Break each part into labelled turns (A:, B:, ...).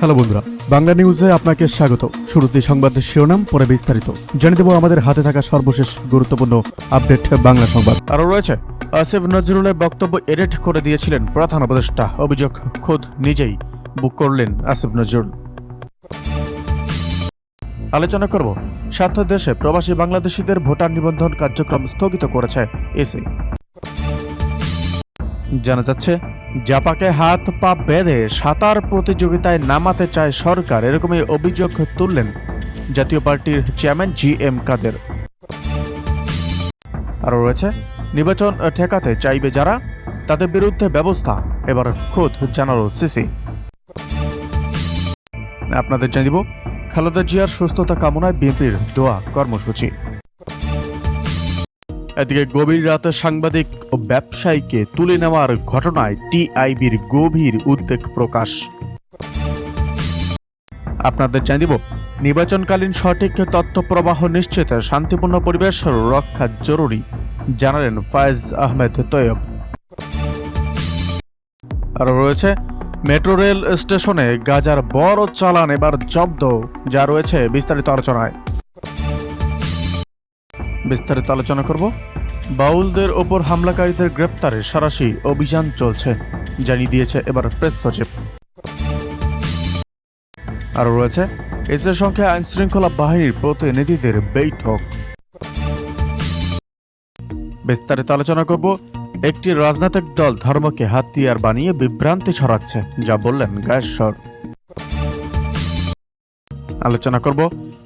A: Hello বন্ধুরা, বাংলা নিউজে আপনাকে স্বাগত। শুরুতে সংবাদের শিরোনাম, পরে বিস্তারিত। জানিয়ে দেব আমাদের হাতে থাকা সর্বশেষ গুরুত্বপূর্ণ আপডেট বাংলা সংবাদ।
B: আরও রয়েছে, আসিফ নজরুলের বক্তব্য এডিট করে দিয়েছিলেন প্রধান উপদেষ্টা। অভিযোগ খোদ নিজেই বুক করলেন আসিফ নজরুল। আলোচনা করব সাত দেশে প্রবাসী বাংলাদেশিদের ভোটার নিবন্ধন কার্যক্রম স্থগিত করেছে এসি জানা যাচ্ছে, জাপাকে হাত পা বেঁধে সাঁতার প্রতিযোগিতায় নামাতে চায় সরকার। এরকমই অভিযোগ তুললেন জাতীয় পার্টির চেয়ারম্যান জি এম কাদের। আরও রয়েছে, নির্বাচন ঠেকাতে চাইবে যারা, তাদের বিরুদ্ধে ব্যবস্থা, এবার খোদ জানালো সিসি। আপনাদের জানিয়ে দিব, খালেদা জিয়ার সুস্থতা কামনায় বিএনপির দোয়া কর্মসূচি। এদিকে গভীর রাতে সাংবাদিক ও ব্যবসায়ীকে তুলে নেওয়ার ঘটনায় টিআইবির গভীর উদ্বেগ প্রকাশ। আপনাদের জানিয়ে দিব নির্বাচনকালীন সঠিক তথ্য প্রবাহ নিশ্চিত, শান্তিপূর্ণ পরিবেশ রক্ষা জরুরি, জানালেন ফায়েজ আহমেদ তৈয়ব। আরও রয়েছে, মেট্রো রেল স্টেশনে গাজার বড় চালান এবার জব্দ, যা রয়েছে বিস্তারিত আলোচনায়। বিস্তারিত আলোচনা করব। বাউলদের ওপর হামলাকারীদের গ্রেপ্তারে সারাশি অভিযান চলছে, জানিয়ে দিয়েছে এবার প্রেস সচিব। আরও রয়েছে, এসের সঙ্গে আইন শৃঙ্খলা বাহিনীর প্রতিনিধিদের বৈঠক। বিস্তারিত আলোচনা করব, একটি রাজনৈতিক দল ধর্মকে হাতিয়ার বানিয়ে বিভ্রান্তি ছড়াচ্ছে, যা বললেন গায়েশ্বর। আলোচনা করব,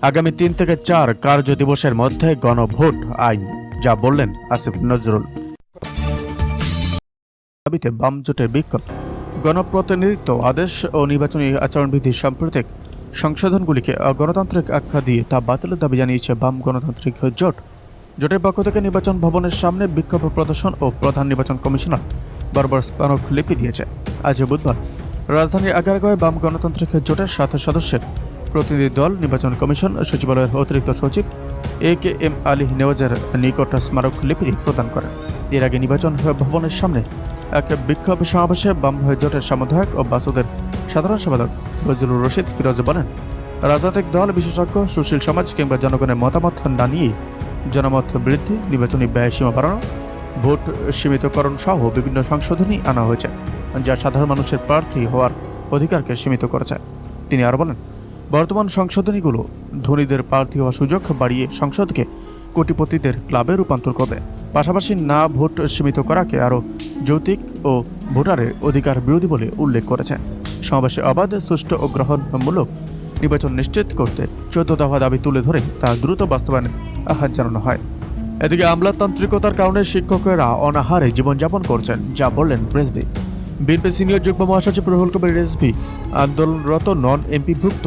B: আগামী তিন থেকে চার কার্য দিবসের মধ্যে গণভোট আইন। যা বললেন আসিফ নজরুল। দাবিতে বিক্ষোভ। গণপ্রতিনিধিত্ব, আদেশ ও নির্বাচনী আচরণবিধি সাম্প্রতিক সংশোধনগুলিকে গণতান্ত্রিক আখ্যা দিয়ে তা বাতিলের দাবি জানিয়েছে বাম গণতান্ত্রিক জোট। জোটের পক্ষ থেকে নির্বাচন ভবনের সামনে বিক্ষোভ প্রদর্শন ও প্রধান নির্বাচন কমিশনার বারবার স্মারক লিপি দিয়েছে। আজ বুধবার রাজধানীর আগারগাঁওয়ে বাম গণতান্ত্রিক জোটের সাত সদস্যের প্রতিনিধি দল, নির্বাচন কমিশন, সচিবালয়ের অতিরিক্ত সচিব এ কে এম আলী নেওয়াজের নিকট স্মারক লিপি প্রদান করেন। এর আগে নির্বাচন ভবনের সামনে এক বিক্ষোভ সমাবেশে বাম জোটের সমন্বয়ক ও বাসুদের সাধারণ সম্পাদক ফজলুর রশিদ ফিরোজ বলেন, রাজনৈতিক দল, বিশেষজ্ঞ, সুশীল সমাজ কিংবা জনগণের মতামত না নিয়ে জনমত বৃদ্ধি, নির্বাচনী ব্যয় সীমা বাড়ানো, ভোট সীমিতকরণ সহ বিভিন্ন সংশোধনী আনা হয়েছে, যা সাধারণ মানুষের প্রার্থী হওয়ার অধিকারকে সীমিত করেছে। তিনি আরও বলেন, বর্তমান সংশোধনীগুলো ধনীদের প্রার্থী হওয়ার সুযোগ বাড়িয়ে সংসদকে কোটিপতিদের ক্লাবে রূপান্তর করবে। পাশাপাশি না ভোট সীমিত করাকে আরও যৌতিক ও ভোটারের অধিকার বিরোধী বলে উল্লেখ করেছেন। সমাবেশে অবাধ, সুষ্ঠু ও গ্রহণমূলক নির্বাচন নিশ্চিত করতে চোদ্দ দফা দাবি তুলে ধরে তা দ্রুত বাস্তবায়নে আহ্বান জানানো হয়। এদিকে আমলাতান্ত্রিকতার কারণে শিক্ষকেরা অনাহারে জীবনযাপন করছেন, যা বললেন রেসবি বিএনপি সিনিয়র যুগ্ম মহাসচিব রুহুল কবির রেসবি আন্দোলনরত নন এমপিভুক্ত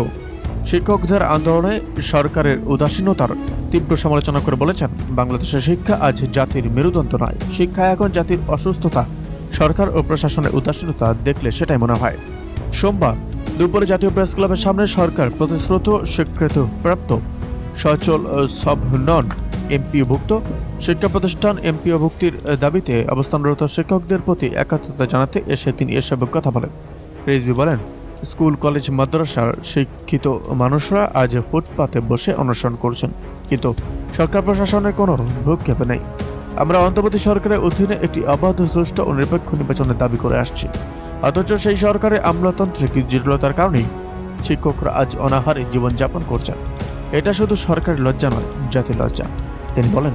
B: শিক্ষকদের আন্দোলনে সরকারের উদাসীনতার তীব্র সমালোচনা করে বলেছেন, বাংলাদেশের শিক্ষা আজ জাতির মেরুদণ্ড নয়। শিক্ষা এখন জাতির অসুস্থতা, সরকার ও প্রশাসনের উদাসীনতা দেখলে সেটাই মনে হয়। সোমবার দুপুরে জাতীয় প্রেস ক্লাবের সামনে সরকার প্রতিশ্রুত স্বীকৃত প্রাপ্ত সচল সব নন এমপিওভুক্ত শিক্ষা প্রতিষ্ঠান এমপিওভুক্তির দাবিতে অবস্থানরত শিক্ষকদের প্রতি একাত্মতা জানাতে এসে তিনি এসব কথা বলেন। রিজভি বলেন স্কুল, কলেজ, মাদ্রাসার শিক্ষিত মানুষরা আজ ফুটপাতে বসে অনশন করছেন। কিন্তু সরকার প্রশাসনের কোনো ভূক্ষেপ নেই। আমরা অন্তর্বর্তী সরকারের অধীনে একটি অবাধ, সুষ্ঠু ও নিরপেক্ষ নির্বাচনের দাবি করে আসছি। অথচ সেই সরকারের আমলাতান্ত্রিক জটিলতার কারণেই শিক্ষকরা আজ অনাহারে জীবনযাপন করছেন। এটা শুধু সরকারের লজ্জা নয়, জাতির লজ্জা। তিনি বলেন,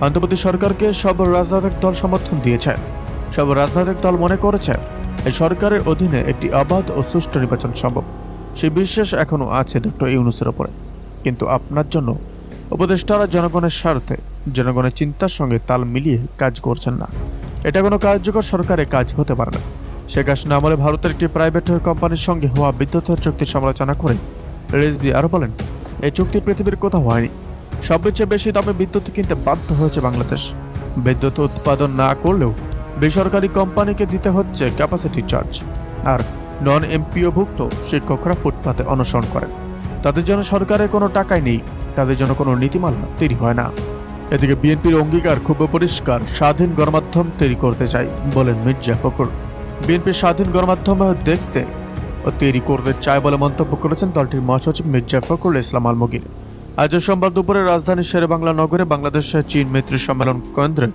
B: অন্তর্বর্তী সরকারকে সব রাজনৈতিক দল সমর্থন দিয়েছে। সব রাজনৈতিক দল মনে করেছে সরকারের অধীনে একটি অবাধ ও সুষ্ঠু নির্বাচন সম্ভব। সেই বিশ্বাস এখনও আছে ডক্টর ইউনুসের ওপরে কিন্তু আপনার জন্য, উপদেষ্টারা জনগণের স্বার্থে, জনগণের চিন্তার সঙ্গে তাল মিলিয়ে কাজ করছেন না। এটা কোনো কার্যকর সরকারের কাজ হতে পারে না। শেখ হাসিনা আমলে ভারতের একটি প্রাইভেট কোম্পানির সঙ্গে হওয়া বিদ্যুৎ চুক্তির সমালোচনা করে রেজবি আরও বলেন, এই চুক্তি পৃথিবীর কোথাও হয়নি। সবচেয়ে বেশি দামে বিদ্যুৎ কিনতে বাধ্য হয়েছে বাংলাদেশ। বিদ্যুৎ উৎপাদন না করলেও বেসরকারি কোম্পানিকে দিতে হচ্ছে ক্যাপাসিটি চার্জ আর নন এমপিওভুক্ত শিক্ষকরা ফুটপাতে অনশন করেন। তাদের জন্য সরকারের কোনো টাকাই নেই। তাদের জন্য কোনো নীতিমালা তৈরি হয় না। এদিকে বিএনপির অঙ্গীকার খুব পরিষ্কার স্বাধীন গণমাধ্যম তৈরি করতে চাই বলেন মির্জা ফখরুল। বিএনপির স্বাধীন গণমাধ্যম দেখতে ও তৈরি করতে চায় বলে মন্তব্য করেছেন দলটির মহাসচিব মির্জা ফখরুল ইসলাম আলমগীর। আজ সোমবার দুপুরে রাজধানীর শেরে বাংলা নগরে বাংলাদেশ চীন মৈত্রী সম্মেলন কেন্দ্রে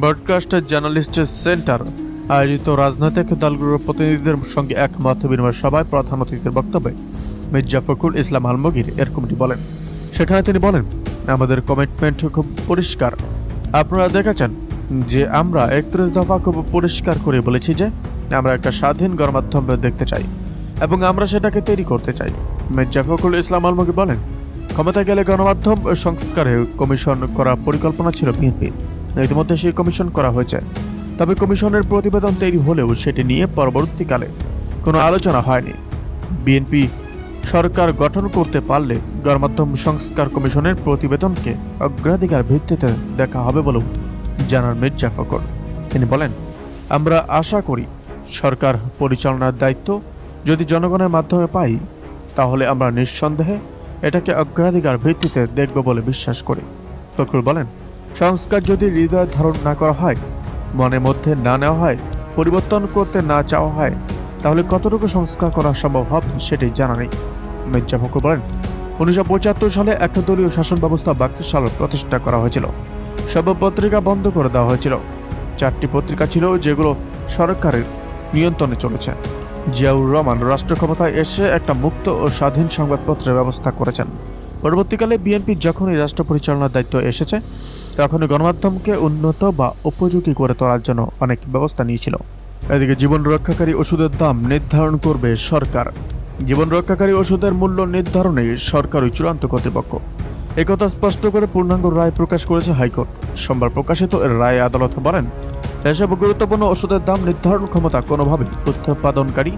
B: ব্রডকাস্ট জার্নালিস্ট সেন্টার আয়োজিত রাজনৈতিক দলগুলোর প্রতিনিধিদের সঙ্গে এক মত বিনিময় সভায় প্রধান অতিথির বক্তব্যে মির্জা ফখরুল ইসলাম আলমগীর এরকমটি বলেন। সেখানে তিনি বলেন আমাদের কমিটমেন্ট খুব পরিষ্কার। আপনারা দেখেছেন যে আমরা একত্রিশ দফা খুব পরিষ্কার করে বলেছি যে আমরা একটা স্বাধীন গণমাধ্যম দেখতে চাই এবং আমরা সেটাকে তৈরি করতে চাই। মির্জা ফখরুল ইসলাম আলমগী বলেন ক্ষমতায় গেলে গণমাধ্যম সংস্কারে কমিশন করার পরিকল্পনা ছিল বিএনপির। ইতিমধ্যে সেই কমিশন করা হয়েছে। তবে কমিশনের প্রতিবেদন তৈরি হলেও সেটি নিয়ে পরবর্তীকালে কোনো আলোচনা হয়নি। বিএনপি সরকার গঠন করতে পারলে গণমাধ্যম সংস্কার কমিশনের প্রতিবেদনকে অগ্রাধিকার ভিত্তিতে দেখা হবে বলেও জানান মির্জা ফখর। তিনি বলেন, আমরা আশা করি সরকার পরিচালনার দায়িত্ব যদি জনগণের মাধ্যমে পাই, তাহলে আমরা নিঃসন্দেহে এটাকে অগ্রাধিকার ভিত্তিতে দেখব বলে বিশ্বাস করি। ফখরুল বলেন সংস্কার যদি হৃদয় ধারণ না করা হয়, মনের মধ্যে না নেওয়া হয়, পরিবর্তন করতে না চাওয়া হয়, তাহলে কতটুকু সংস্কার করা সম্ভব হবে সেটি জানা নেই। মির্জা ফখরুল বলেন, উনিশশো পঁচাত্তর সালে একটা দলীয় শাসন ব্যবস্থা বাকশাল প্রতিষ্ঠা করা হয়েছিল। সব পত্রিকা বন্ধ করে দেওয়া হয়েছিল। চারটি পত্রিকা ছিল যেগুলো সরকারের নিয়ন্ত্রণে চলেছে। জিয়াউর রহমান রাষ্ট্র ক্ষমতায় এসে একটা মুক্ত ও স্বাধীন সংবাদপত্রের ব্যবস্থা করেছেন। পরবর্তীকালে বিএনপি যখনই রাষ্ট্র পরিচালনার দায়িত্ব এসেছে তখনই গণমাধ্যমকে উন্নত বা উপযোগী করে তোলার জন্য অনেক ব্যবস্থা নিয়েছিল। এদিকে জীবন রক্ষাকারী ওষুধের দাম নির্ধারণ করবে সরকার। জীবন রক্ষাকারী ওষুধের মূল্য নির্ধারণে সরকারই চূড়ান্ত কর্তৃপক্ষ। একথা স্পষ্ট করে পূর্ণাঙ্গ রায় প্রকাশ করেছে হাইকোর্ট। সোমবার প্রকাশিত এর রায় আদালত বলেন, এসব গুরুত্বপূর্ণ ওষুধের দাম নির্ধারণ ক্ষমতা কোনোভাবে উৎপাদনকারী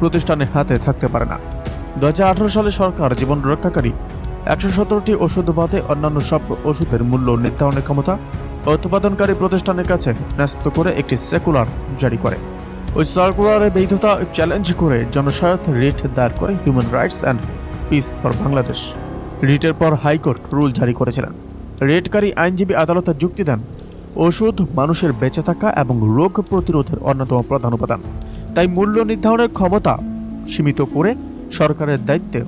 B: প্রতিষ্ঠানের হাতে থাকতে পারে না। দু হাজার আঠারো সালে সরকার জীবন রক্ষাকারী একশো সতেরোটি ওষুধ বাদে অন্যান্য সব ওষুধের মূল্য নির্ধারণের ক্ষমতা উৎপাদনকারী প্রতিষ্ঠানের কাছে ন্যস্ত করে একটি সেকুলার জারি করে। ওই সার্কুলারের বৈধতা চ্যালেঞ্জ করে জনস্বার্থ রিট দায়ের করে human rights and peace for Bangladesh রিটের পর হাইকোর্ট রুল জারি করেছিলেন। রেটকারী আইনজীবী আদালতে যুক্তি দেন, ওষুধ মানুষের বেঁচে থাকা এবং রোগ প্রতিরোধের অন্যতম প্রধান উপাদান। তাই মূল্য নির্ধারণের ক্ষমতা সীমিত করে সরকারের দায়িত্বে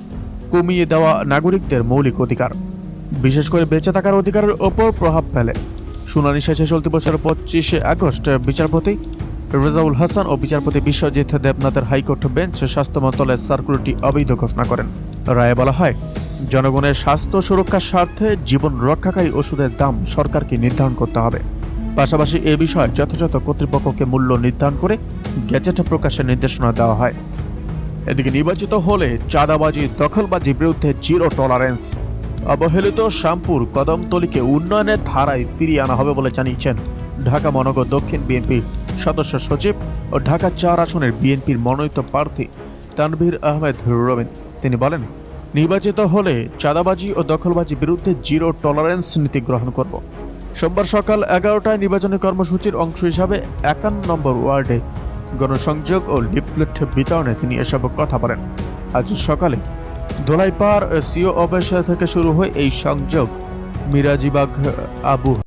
B: কমিয়ে দেওয়া নাগরিকদের মৌলিক অধিকার। বিশেষ করে বেঁচে থাকার অধিকারের ওপর প্রভাব ফেলে। শুনানি শেষে চলতি বছরের পঁচিশে আগস্ট বিচারপতি রেজাউল হাসান ও বিচারপতি বিশ্বজিৎ দেবনাথের হাইকোর্ট বেঞ্চ স্বাস্থ্য মন্ত্রণালয়ের সার্কুলারটি অবৈধ ঘোষণা করেন। রায়ে বলা হয়, জনগণের স্বাস্থ্য সুরক্ষার স্বার্থে জীবন রক্ষাকারী ওষুধের দাম সরকারকে নির্ধারণ করতে হবে। পাশাপাশি এ বিষয়ে যথাযথ কর্তৃপক্ষকে মূল্য নির্ধারণ করে গ্যাজেট প্রকাশের নির্দেশনা দেওয়া হয়। এদিকে নির্বাচিত হলে চাঁদাবাজি দখলবাজি বিরুদ্ধে জিরো টলারেন্স অবহেলিত শ্যামপুর কদমতলিকে উন্নয়নের ধারায় ফিরিয়ে আনা হবে বলে জানিয়েছেন ঢাকা মহানগর দক্ষিণ বিএনপির সদস্য সচিব ও ঢাকা চার আসনের বিএনপির মনোনীত প্রার্থী তানভীর আহমেদ রবিন। তিনি বলেন, নির্বাচিত হলে চাঁদাবাজি ও দখলবাজি বিরুদ্ধে জিরো টলারেন্স নীতি গ্রহণ করব। সোমবার সকাল এগারোটায় নির্বাচনী কর্মসূচির অংশ হিসাবে একান্ন নম্বর ওয়ার্ডে গণসংযোগ ও লিফলেট বিতরণে তিনি এসব কথা বলেন। আজ সকালে ধোলাইপাড় সিও অফিস থেকে শুরু হয়ে এই সংযোগ মিরাজিবাগ, আবু